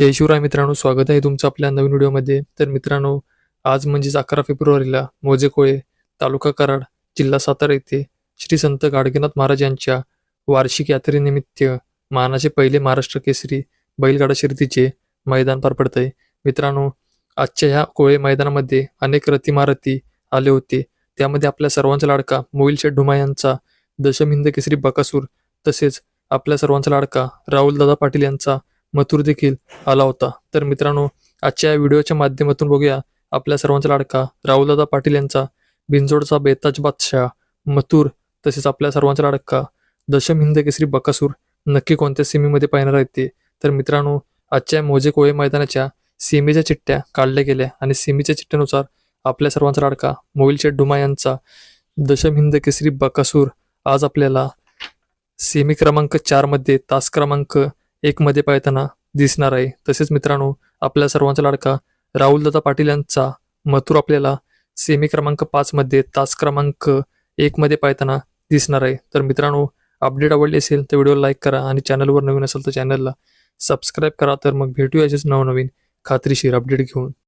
जय शिवराय मित्रांनो स्वागत आहे तुमचं आपल्या नवीन व्हिडिओमध्ये. तर मित्रांनो आज म्हणजेच अकरा फेब्रुवारीला मोजेकोळे तालुका कराड जिल्हा सातारा येथे श्री संत गाडगेनाथ महाराज यांच्या वार्षिक यात्रेनिमित्त मानाचे पहिले महाराष्ट्र केसरी बैलगाडा शर्यतीचे मैदान पार पडत आहे मित्रांनो आजच्या ह्या कोळे मैदानामध्ये अनेक रथीमारथी आले होते. त्यामध्ये आपल्या सर्वांचा लाडका मोईल ढुमा यांचा दशमहिंद केसरी बकासूर तसेच आपल्या सर्वांचा लाडका राहुल दादा पाटील यांचा मथुर देखील आला होता. तर मित्रांनो आजच्या या व्हिडिओच्या माध्यमातून बघूया आपल्या सर्वांचा लाडका राहुलदादा पाटील यांचा भिंजोडचा बेताज बादशाह मथुर तसेच आपल्या सर्वांचा लाडका दशम हिंद केसरी बकासूर नक्की कोणत्या सीमेमध्ये पाहणार आहेत ते? तर मित्रांनो आजच्या मोजे कोळे मैदानाच्या सीमेच्या चिठ्ठ्या काढल्या गेल्या आणि सीमेच्या चिठ्ठ्यानुसार आपल्या सर्वांचा लाडका मोहिल डुमा यांचा दशम हिंद केसरी बकासूर आज आपल्याला सेमी क्रमांक चारमध्ये तास क्रमांक एक मध्ये पाहताना दिसणार आहे. तसेच मित्रांनो आपल्या सर्वांचा लाडका राहुलदादा पाटील यांचा मथुर आपल्याला सेमी क्रमांक पाच मध्ये तास क्रमांक एक मध्ये पाहताना दिसणार आहे. तर मित्रांनो अपडेट आवडली असेल तर व्हिडिओ लाईक करा आणि चॅनलवर नवीन असेल तर चॅनलला सबस्क्राईब करा. तर मग भेटूया असेच नवनवीन खात्रीशीर अपडेट घेऊन.